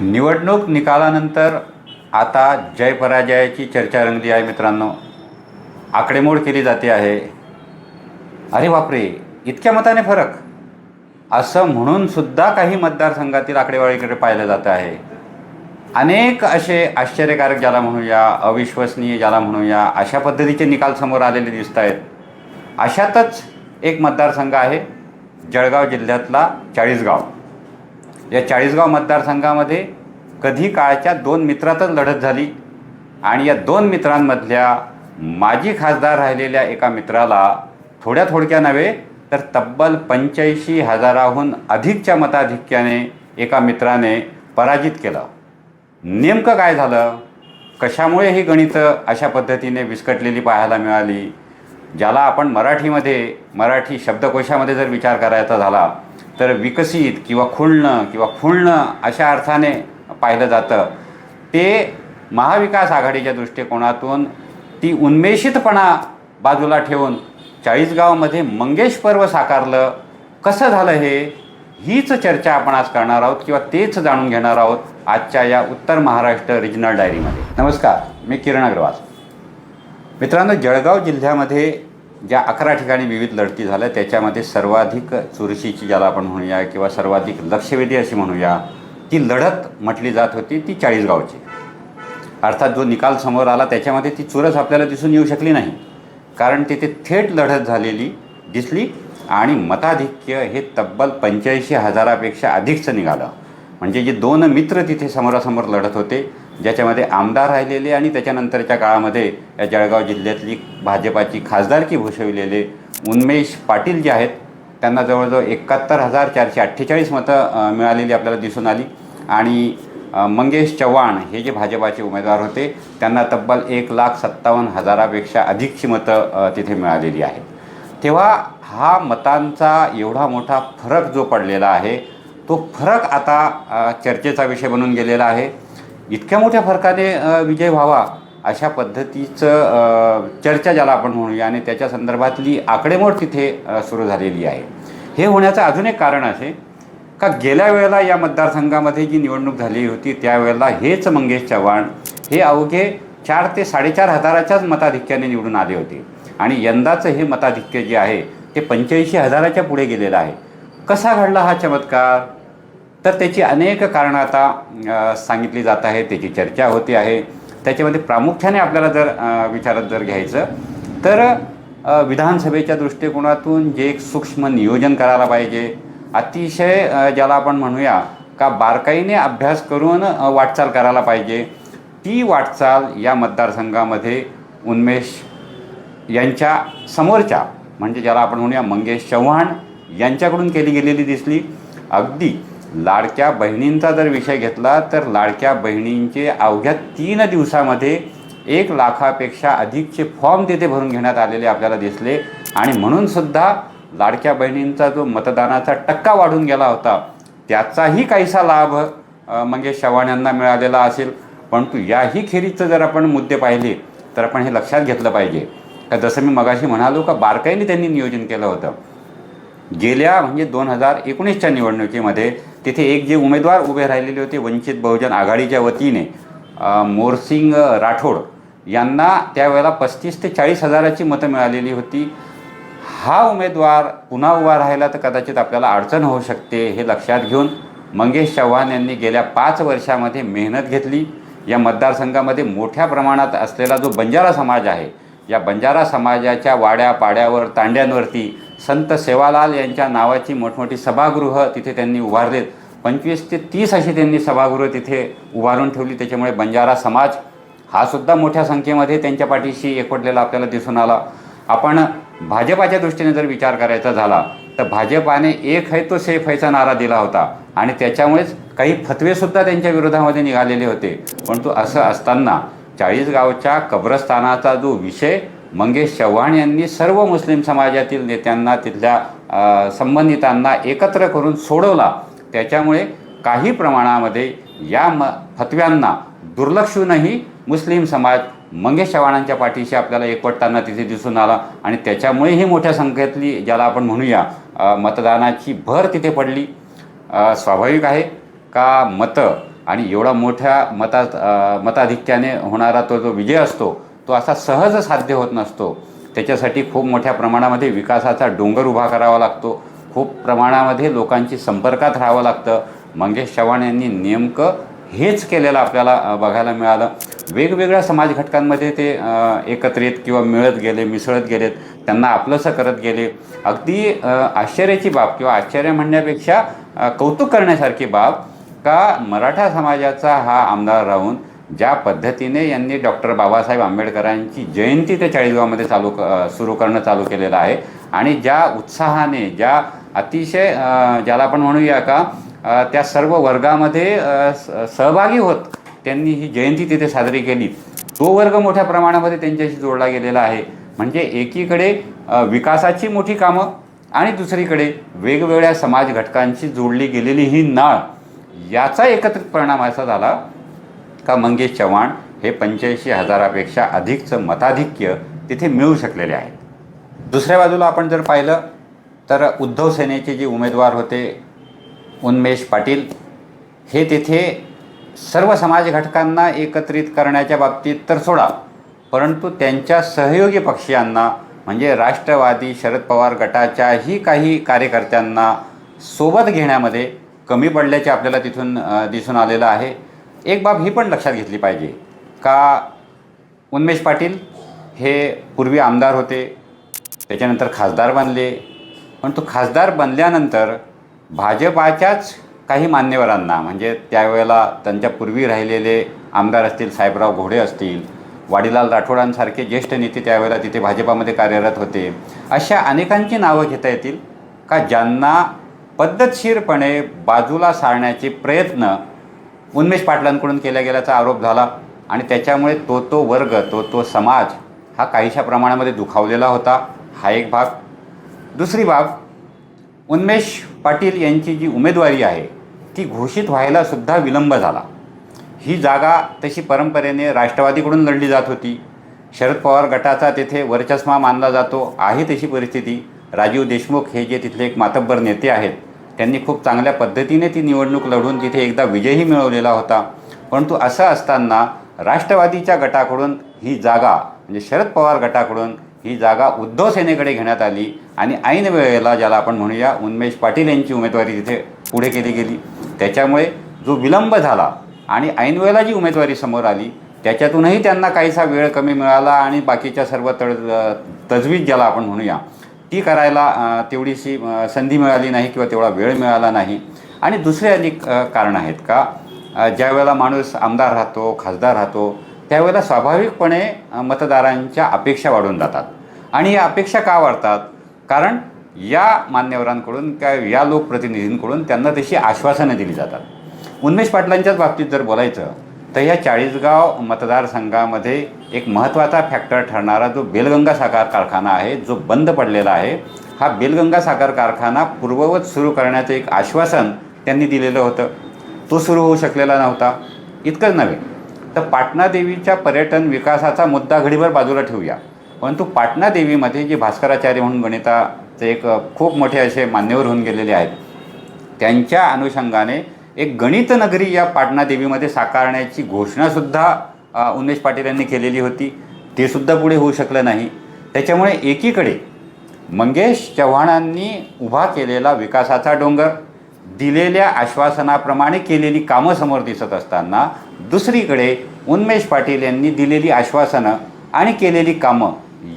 निवडणूक निकालानंतर आता जय पराजयाची चर्चा रंगली आहे मित्रांनो. आकडेमोड केली जाते आहे. अरे बापरे इतक्या मताने फरक? असं म्हणून सुद्धा काही मतदारसंघातील आकडेवारीकडे पाहिलं जात आहे. अनेक असे आश्चर्यकारक ज्याला म्हणूया अविश्वसनीय ज्याला म्हणूया अशा पद्धतीचे निकाल समोर आलेले दिसत आहेत. अशातच एक मतदारसंघ आहे जळगाव जिल्ह्यातला चाळीसगाव. या चाळीसगाव मतदारसंघामध्ये कधी काळच्या दोन मित्रातच लढत झाली आणि या दोन मित्रांमधल्या माजी खासदार राहिलेल्या एका मित्राला थोड्या थोडक्या नव्हे तर तब्बल पंच्याऐंशी हजाराहून अधिकच्या मताधिक्याने एका मित्राने पराजित केलं. नेमकं काय झालं? कशामुळे ही गणितं अशा पद्धतीने विस्कटलेली पाहायला मिळाली? ज्याला आपण मराठीमध्ये मराठी शब्दकोशामध्ये जर विचार करायचा झाला तर विकसित किंवा खुलणं किंवा फुलणं अशा अर्थाने पाहिलं जातं. ते महाविकास आघाडीच्या दृष्टिकोनातून ती उन्मेषितपणा बाजूला ठेवून चाळीसगावमध्ये मंगेश पर्व साकारलं कसं झालं हे? हीच चर्चा आपण आज करणार आहोत किंवा तेच जाणून घेणार आहोत आजच्या या उत्तर महाराष्ट्र रिजनल डायरीमध्ये नमस्कार मी किरण अग्रवाल. मित्रांनो जळगाव जिल्ह्यामध्ये ज्या अकरा ठिकाणी विविध लढती झाल्या त्याच्यामध्ये सर्वाधिक चुरशीची ज्याला आपण म्हणूया किंवा सर्वाधिक लक्षवेधी अशी म्हणूया ती लढत म्हटली जात होती ती चाळीसगावची अर्थात जो निकाल समोर आला त्याच्यामध्ये ती चुरस आपल्याला दिसून येऊ शकली नाही. कारण तिथे थेट लढत झालेली दिसली आणि मताधिक्य हे तब्बल पंच्याऐंशी हजारापेक्षा अधिकचं निघालं. म्हणजे जे दोन मित्र तिथे समोरासमोर लढत होते ज्याच्यामध्ये आमदार राहिलेले आणि त्याच्यानंतरच्या काळामध्ये या जळगाव जिल्ह्यातली भाजपाची खासदारकी भूषविलेले उन्मेश पाटील जे आहेत त्यांना जवळजवळ एकाहत्तर हजार चारशे अठ्ठेचाळीस मतं मिळालेली आपल्याला दिसून आली. आणि मंगेश चव्हाण हे जे भाजपाचे उमेदवार होते त्यांना तब्बल एक लाख सत्तावन्न हजारापेक्षा अधिकची मतं तिथे मिळालेली आहेत. तेव्हा हा मतांचा एवढा मोठा फरक जो पडलेला आहे तो फरक आता चर्चेचा विषय बनून गेलेला आहे. इतक्या मोठ्या फरकाने विजय व्हावा अशा पद्धतीचं चर्चा ज्याला आपण म्हणूया आणि त्याच्या संदर्भातली आकडेमोड तिथे सुरू झालेली आहे. हे होण्याचं अजून एक कारण असे का गेल्या वेळेला या मतदारसंघामध्ये जी निवडणूक झाली होती त्यावेळेला हेच मंगेश चव्हाण हे अवघे चार ते साडेचार हजाराच्याच मताधिक्याने निवडून आले होते. आणि यंदाचं हे मताधिक्य जे आहे ते पंच्याऐंशी हजाराच्या पुढे गेलेलं आहे. कसा घडला हा चमत्कार? तर त्याची अनेक कारणं आता सांगितली जात आहे त्याची चर्चा होते आहे. त्याच्यामध्ये प्रामुख्याने आपल्याला जर विचारात जर घ्यायचं तर विधानसभेच्या दृष्टिकोनातून जे एक सूक्ष्म नियोजन करायला पाहिजे अतिशय ज्याला आपण म्हणूया का बारकाईने अभ्यास करून वाटचाल करायला पाहिजे. ती वाटचाल या मतदारसंघामध्ये उन्मेष यांच्या समोरच्या म्हणजे ज्याला आपण म्हणूया मंगेश चव्हाण यांच्याकडून केली गेलेली दिसली. अगदी लाडक्या बहिणींचा जर विषय घेतला तर लाडक्या बहिणींचे अवघ्या तीन दिवसामध्ये एक लाखापेक्षा अधिकचे फॉर्म तिथे भरून घेण्यात आलेले आपल्याला दिसले. आणि म्हणूनसुद्धा लाडक्या बहिणींचा जो मतदानाचा टक्का वाढून गेला होता त्याचाही काहीसा लाभ म्हणजे मंगेश चव्हाण यांना मिळालेला असेल. परंतु याही खेरीचं जर आपण मुद्दे पाहिले तर आपण हे लक्षात घेतलं पाहिजे. का जसं मी मगाशी म्हणालो का बारकाईने त्यांनी नियोजन केलं होतं. गेल्या म्हणजे दोन हजार एकोणीसच्या निवडणुकीमध्ये तिथे एक जे उमेदवार उभे राहिलेले होते वंचित बहुजन आघाडीच्या वतीने मोरसिंग राठोड यांना त्यावेळेला पस्तीस ते चाळीस हजाराची मतं मिळालेली होती. हा उमेदवार पुन्हा उभा राहिला तर कदाचित आपल्याला अडचण होऊ शकते हे लक्षात घेऊन मंगेश चव्हाण यांनी गेल्या पाच वर्षामध्ये मेहनत घेतली. या मतदारसंघामध्ये मोठ्या प्रमाणात असलेला जो बंजारा समाज आहे या बंजारा समाजाच्या वाड्या पाड्यावर तांड्यांवरती संत सेवालाल यांच्या नावाची मोठमोठी सभागृह तिथे त्यांनी उभारलेत. पंचवीस ते तीस अशी त्यांनी सभागृह तिथे उभारून ठेवली. त्याच्यामुळे बंजारा समाज हा सुद्धा मोठ्या संख्येमध्ये त्यांच्या पाठीशी एकवटलेला आपल्याला दिसून आला. आपण भाजपाच्या दृष्टीने जर विचार करायचा झाला तर भाजपाने एक है तो सेफ हैचा नारा दिला होता. आणि त्याच्यामुळेच काही फतवेसुद्धा त्यांच्या विरोधामध्ये निघालेले होते. परंतु असं असताना चाळीसगावच्या कब्रस्तानाचा जो विषय मंगेश चव्हाण यांनी सर्व मुस्लिम समाजातील नेत्यांना तिथल्या संबंधितांना एकत्र करून सोडवला. त्याच्यामुळे काही प्रमाणामध्ये या म फतव्यांना दुर्लक्षूनही मुस्लिम समाज मंगेश चव्हाणांच्या पाठीशी आपल्याला एकवटताना तिथे दिसून आला आणि त्याच्यामुळेही मोठ्या संख्येतली ज्याला आपण म्हणूया मतदानाची भर तिथे पडली. स्वाभाविक आहे का मतं? आणि एवढा मोठ्या मता मताधिक्याने होणारा तो जो विजय असतो तो असा सहज साध्य होत नसतो. त्याच्यासाठी खूप मोठ्या प्रमाणामध्ये विकासाचा डोंगर उभा करावा लागतो. खूप प्रमाणामध्ये लोकांची संपर्कात राहावं लागतं. मंगेश चव्हाण यांनी नेमकं हेच केलेलं आपल्याला बघायला मिळालं. वेगवेगळ्या समाज घटकांमध्ये ते एकत्रित किंवा मिळत गेले मिसळत गेलेत. त्यांना आपलंसं करत गेले. अगदी आश्चर्याची बाब किंवा आश्चर्य म्हणण्यापेक्षा कौतुक करण्यासारखी बाब का मराठा समाजाचा हा आमदार राहून ज्या पद्धतीने यांनी डॉक्टर बाबासाहेब आंबेडकरांची जयंती ते चाळीसगावमध्ये चालू क सुरू करणं चालू केलेलं आहे. आणि ज्या उत्साहाने ज्या अतिशय ज्याला आपण म्हणूया का त्या सर्व वर्गामध्ये स- सहभागी होत त्यांनी ही जयंती तिथे साजरी केली. तो वर्ग मोठ्या प्रमाणामध्ये त्यांच्याशी जोडला गेलेला आहे. म्हणजे एकीकडे विकासाची मोठी कामं आणि दुसरीकडे वेगवेगळ्या समाज घटकांशी जोडली गेलेली ही नाळ याचा एकत्रित परिणाम असा झाला का मंगेश चव्हाण हे पंच्याऐंशी हजारापेक्षा अधिकचं मताधिक्य तिथे मिळू शकलेले आहे दुसऱ्या बाजूला आपण जर पाहिलं तर उद्धव सेनेचे जे उमेदवार होते उन्मेष पाटील हे तिथे सर्व समाज घटकांना एकत्रित करण्याच्या बाबतीत तर सोडा परंतु त्यांच्या सहयोगी पक्षीयांना म्हणजे राष्ट्रवादी शरद पवार गटाच्याही काही कार्यकर्त्यांना सोबत घेण्यामध्ये कमी पडल्याचे आपल्याला तिथून दिसून आलेलं आहे. एक बाब ही पण लक्षात घेतली पाहिजे. का उन्मेष पाटील हे पूर्वी आमदार होते त्याच्यानंतर खासदार बनले. पण तो खासदार बनल्यानंतर भाजपाच्याच काही मान्यवरांना म्हणजे त्यावेळेला त्यांच्या पूर्वी राहिलेले आमदार असतील साहेबराव घोडे असतील वाडीलाल राठोडांसारखे ज्येष्ठ नेते त्यावेळेला तिथे भाजपामध्ये कार्यरत होते अशा अनेकांची नावं घेता येतील. का ज्यांना पद्धतशीरपणे बाजूला सारण्याचे प्रयत्न उन्मेष पाटलांकडून केल्या गेल्याचा आरोप झाला आणि त्याच्यामुळे तो तो वर्ग तो तो समाज हा काहीशा प्रमाणामध्ये दुखावलेला होता. हा एक भाग. दुसरी बाब उन्मेष पाटील यांची जी उमेदवारी आहे ती घोषित व्हायलासुद्धा विलंब झाला. ही जागा तशी परंपरेने राष्ट्रवादीकडून लढली जात होती. शरद पवार गटाचा तेथे वर्चस्मा मानला जातो. आहे तशी परिस्थिती. राजीव देशमुख हे जे तिथले एक मातब्बर नेते आहेत त्यांनी खूप चांगल्या पद्धतीने ती निवडणूक लढून तिथे एकदा विजयही मिळवलेला होता. परंतु असं असताना राष्ट्रवादीच्या गटाकडून ही जागा म्हणजे शरद पवार गटाकडून ही जागा उद्धव सेनेकडे घेण्यात आली आणि ऐन वेळेला ज्याला आपण म्हणूया उन्मेश पाटील यांची उमेदवारी तिथे पुढे केली गेली. त्याच्यामुळे जो विलंब झाला आणि ऐनवेळेला जी उमेदवारी समोर आली त्याच्यातूनही त्यांना काहीसा वेळ कमी मिळाला आणि बाकीच्या सर्व तड तजवीज ज्याला आपण म्हणूया ती करायला तेवढीशी संधी मिळाली नाही किंवा तेवढा वेळ मिळाला नाही. आणि दुसरे अनेक कारणं आहेत का? ज्यावेळेला माणूस आमदार राहतो खासदार राहतो त्यावेळेला स्वाभाविकपणे मतदारांच्या अपेक्षा वाढून जातात. आणि या अपेक्षा का वाढतात? कारण या मान्यवरांकडून किंवा या लोकप्रतिनिधींकडून त्यांना तशी आश्वासनं दिली जातात. उन्मेष पाटलांच्याच बाबतीत जर बोलायचं तर या चाळीसगाव मतदारसंघामध्ये एक महत्त्वाचा फॅक्टर ठरणारा जो बेलगंगा साखर कारखाना आहे जो बंद पडलेला आहे हा बेलगंगा साखर कारखाना पूर्ववत सुरू करण्याचं एक आश्वासन त्यांनी दिलेलं होतं. तो सुरू होऊ शकलेला नव्हता. इतकंच नव्हे. तर पाटणा देवीच्या पर्यटन विकासाचा मुद्दा घडीभर बाजूला ठेवूया. परंतु पाटणा देवीमध्ये जे भास्कराचार्य म्हणून गणिताचे एक खूप मोठे असे मान्यवर होऊन गेलेले आहेत त्यांच्या अनुषंगाने एक गणित नगरी या पाटणा देवीमध्ये साकारण्याची घोषणासुद्धा उमेश पाटील यांनी केलेली होती. ते सुद्धा पुढे होऊ शकलं नाही. त्याच्यामुळे एकीकडे मंगेश चव्हाणांनी उभा केलेला विकासाचा डोंगर दिलेल्या आश्वासनाप्रमाणे केलेली कामं समोर दिसत असताना दुसरीकडे उन्मेश पाटील यांनी दिलेली आश्वासनं आणि केलेली कामं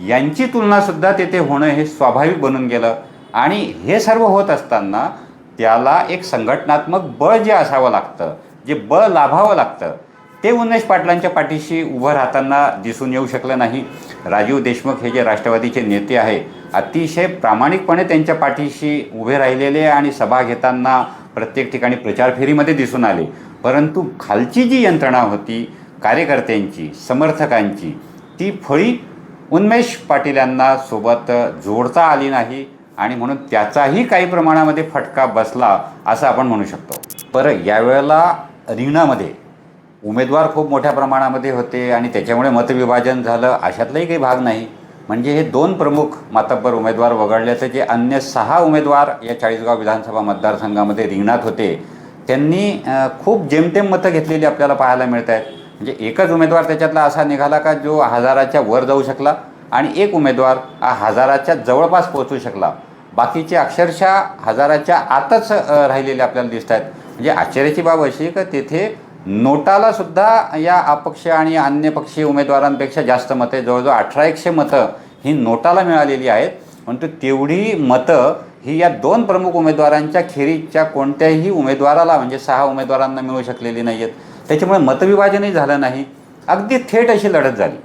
यांची तुलनासुद्धा तेथे होणं हे स्वाभाविक बनून गेलं. आणि हे सर्व होत असताना त्याला एक संघटनात्मक बळ जे असावं लागतं जे बळ लाभावं लागतं ते उन्मेष पाटलांच्या पाठीशी उभं राहताना दिसून येऊ शकलं नाही. राजीव देशमुख हे जे राष्ट्रवादीचे नेते आहे अतिशय प्रामाणिकपणे त्यांच्या पाठीशी उभे राहिलेले आणि सभा घेताना प्रत्येक ठिकाणी प्रचार फेरीमध्ये दिसून आले. परंतु खालची जी यंत्रणा होती कार्यकर्त्यांची समर्थकांची ती फळी उन्मेष पाटील यांना सोबत जोडता आली नाही. आणि म्हणून त्याचाही काही प्रमाणामध्ये फटका बसला असं आपण म्हणू शकतो. बरं यावेळेला रिंगणामध्ये उमेदवार खूप मोठ्या प्रमाणामध्ये होते आणि त्याच्यामुळे मतविभाजन झालं अशातलाही काही भाग नाही. म्हणजे हे दोन प्रमुख मातब्बर उमेदवार वगळल्याचे जे अन्य सहा उमेदवार या चाळीसगाव विधानसभा मतदारसंघामध्ये रिंगणात होते त्यांनी खूप जेमतेम मतं घेतलेली आपल्याला पाहायला मिळत आहेत म्हणजे एकच उमेदवार त्याच्यातला असा निघाला का जो हजाराच्या वर जाऊ शकला? आणि एक उमेदवार हा हजाराच्या जवळपास पोहोचू शकला. बाकीचे अक्षरशः हजाराच्या आतच राहिलेले आपल्याला दिसत आहेत. म्हणजे आश्चर्याची बाब अशी का तेथे नोटाला सुद्धा या अपक्ष आणि अन्य पक्षीय उमेदवारांपेक्षा जास्त मतं जवळजवळ अठरा एकशे मतं ही नोटाला मिळालेली आहेत. परंतु तेवढी मतं ही या दोन प्रमुख उमेदवारांच्या खेरीच्या कोणत्याही उमेदवाराला म्हणजे सहा उमेदवारांना मिळू शकलेली नाही आहेत त्याच्यामुळे मतविभाजनही झालं नाही. अगदी थेट अशी लढत झाली.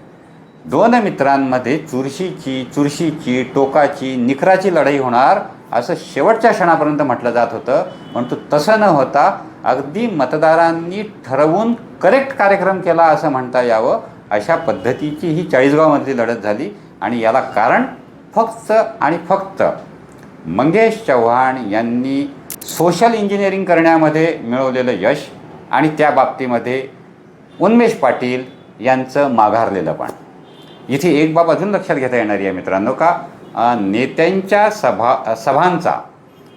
दोन मित्रांमध्ये चुरशीची चुरशीची टोकाची निखराची लढाई होणार असं शेवटच्या क्षणापर्यंत म्हटलं जात होतं. परंतु तसं न होता अगदी मतदारांनी ठरवून करेक्ट कार्यक्रम केला असं म्हणता यावं अशा पद्धतीची ही चाळीसगावमधली लढत झाली. आणि याला कारण फक्त आणि फक्त मंगेश चव्हाण यांनी सोशल इंजिनिअरिंग करण्यामध्ये मिळवलेलं यश आणि त्या बाबतीमध्ये उन्मेष पाटील यांचं माघारलेलं पण. इथे एक बाब अजून लक्षात घेता येणारी आहे मित्रांनो का? नेत्यांच्या सभा सभांचा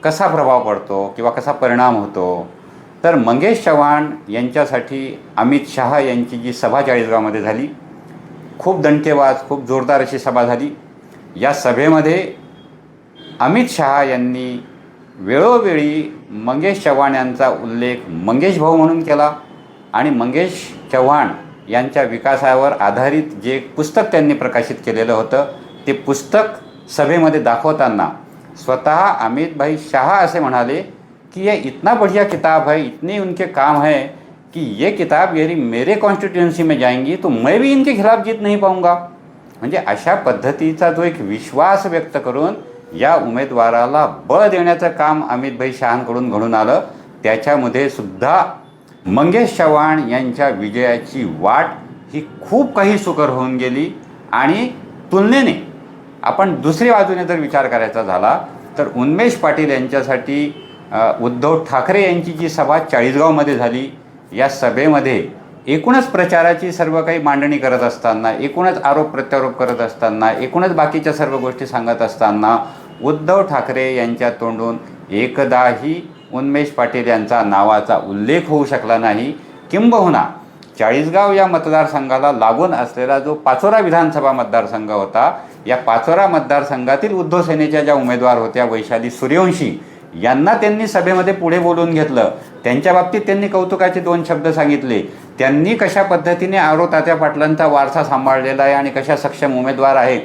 कसा प्रभाव पडतो किंवा कसा परिणाम होतो? तर मंगेश चव्हाण यांच्यासाठी अमित शहा यांची जी सभा चाळीसगावमध्ये झाली खूप दणकेबाज खूप जोरदार अशी सभा झाली. या सभेमध्ये अमित शहा यांनी वेळोवेळी मंगेश चव्हाण यांचा उल्लेख मंगेश भाऊ म्हणून केला आणि मंगेश चव्हाण यांच्या विकासावर आधारित जे पुस्तक त्यांनी प्रकाशित केलेलं होतं ते पुस्तक सभेमध्ये दाखवताना स्वतः अमितभाई शहा शाह असे म्हणाले कि ये इतना बढ़िया किताब है इतने उनके काम है कि ये किताब यदि मेरे कॉन्स्टिट्युएन्सी में जाएंगी तो मैं भी इनके खिलाफ जीत नहीं पाऊंगा. म्हणजे अशा पद्धतीचा जो एक विश्वास व्यक्त करून या उमेदवाराला बळ देण्याचं काम अमित भाई शहांकडून घडून आलं. त्याच्यामध्ये सुद्धा मंगेश चव्हाण यांच्या विजयाची वाट ही खूप काही सुकर होऊन गेली आणि तुलनेने आपण दुसऱ्या बाजूने जर विचार करायचा झाला तर उन्मेश पाटील यांच्यासाठी उद्धव ठाकरे यांची जी सभा चाळीसगावमध्ये झाली या सभेमध्ये एकूणच प्रचाराची सर्व काही मांडणी करत असताना एकूणच आरोप प्रत्यारोप करत असताना एकूणच बाकीच्या सर्व गोष्टी सांगत असताना उद्धव ठाकरे यांच्या तोंडून एकदाही उन्मेष पाटील यांचा नावाचा उल्लेख होऊ शकला नाही. किंबहुना चाळीसगाव या मतदारसंघाला लागून असलेला जो पाचोरा विधानसभा मतदारसंघ होता या पाचोरा मतदारसंघातील उद्धव सेनेच्या ज्या उमेदवार होत्या वैशाली सूर्यवंशी यांना त्यांनी सभेमध्ये पुढे बोलवून घेतलं. त्यांच्या बाबतीत त्यांनी कौतुकाचे दोन शब्द सांगितले. त्यांनी कशा पद्धतीने आरो तात्या पाटलांचा वारसा सांभाळलेला आहे आणि कशा सक्षम उमेदवार आहे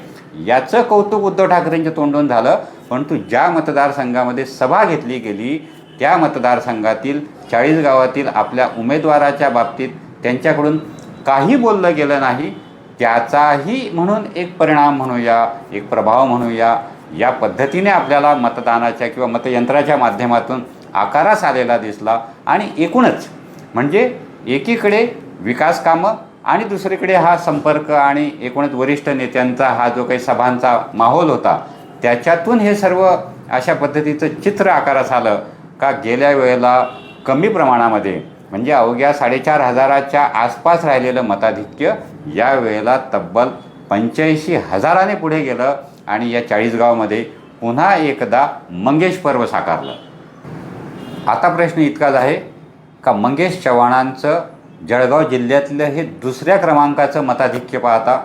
याचं कौतुक उद्धव ठाकरेंच्या तोंडून झालं. परंतु ज्या मतदारसंघामध्ये सभा घेतली गेली त्या मतदारसंघातील चाळीस गावातील आपल्या उमेदवाराच्या बाबतीत त्यांच्याकडून काही बोललं गेलं नाही. त्याचाही म्हणून एक परिणाम म्हणूया एक प्रभाव म्हणूया. या पद्धतीने आपल्याला मतदानाच्या किंवा मतयंत्राच्या माध्यमातून आकारास आलेला दिसला आणि एकूणच म्हणजे एकीकडे विकास कामं आणि दुसरीकडे हा संपर्क आणि एकूणच वरिष्ठ नेत्यांचा हा जो काही सभांचा माहोल होता त्याच्यातून हे सर्व अशा पद्धतीचं चित्र आकारास आलं. का गेल्या वेळेला कमी प्रमाणामध्ये म्हणजे अवघ्या साडेचार हजाराच्या आसपास राहिलेलं मताधिक्य या वेळेला तब्बल पंच्याऐंशी हजाराने पुढे गेलं आणि या चाळीसगावमध्ये पुन्हा एकदा मंगेश पर्व साकारलं. आता प्रश्न इतकाच आहे का मंगेश चव्हाणांचं जळगाव जिल्ह्यातलं हे दुसऱ्या क्रमांकाचं मताधिक्य पाहता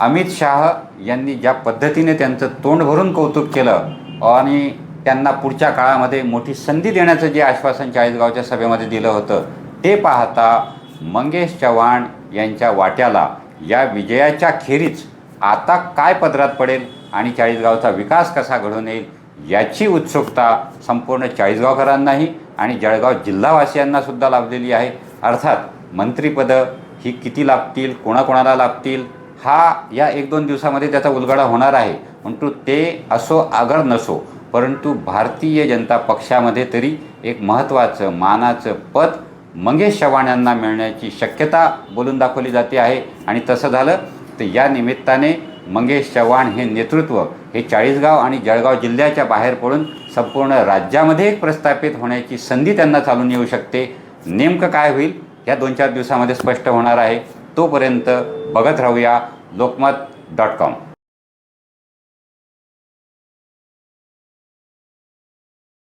अमित शाह यांनी ज्या पद्धतीने त्यांचं तोंड भरून कौतुक केलं आणि त्यांना पुढच्या काळामध्ये मोठी संधी देण्याचं जे आश्वासन चाळीसगावच्या सभेमध्ये दिलं होतं ते पाहता मंगेश चव्हाण यांच्या वाट्याला या विजयाच्या खेरीज आता काय पदरात पडेल आणि चाळीसगावचा विकास कसा घडून येईल याची उत्सुकता संपूर्ण चाळीसगावकरांनाही आणि जळगाव जिल्हावासियांना सुद्धा लाभलेली आहे. अर्थात मंत्रिपदं ही किती लाभतील कोणाकोणाला लाभतील हा या एक दोन दिवसामध्ये त्याचा उलगडा होणार आहे. परंतु ते असो आगळ नसो परंतु भारतीय जनता पक्षामध्ये तरी एक महत्त्वाचं मानाचं पद मंगेश चव्हाण यांना मिळण्याची शक्यता बोलून दाखवली जाते आहे. आणि तसं झालं तर या निमित्ताने मंगेश चव्हाण हे नेतृत्व हे चाळीसगाव आणि जळगाव जिल्ह्याच्या बाहेर पडून संपूर्ण राज्यामध्ये एक प्रस्थापित होण्याची संधी त्यांना चालून येऊ शकते. नेमकं काय होईल या दोन चार दिवसामध्ये स्पष्ट होणार आहे. तोपर्यंत बघत राहूया लोकमत डॉट कॉम.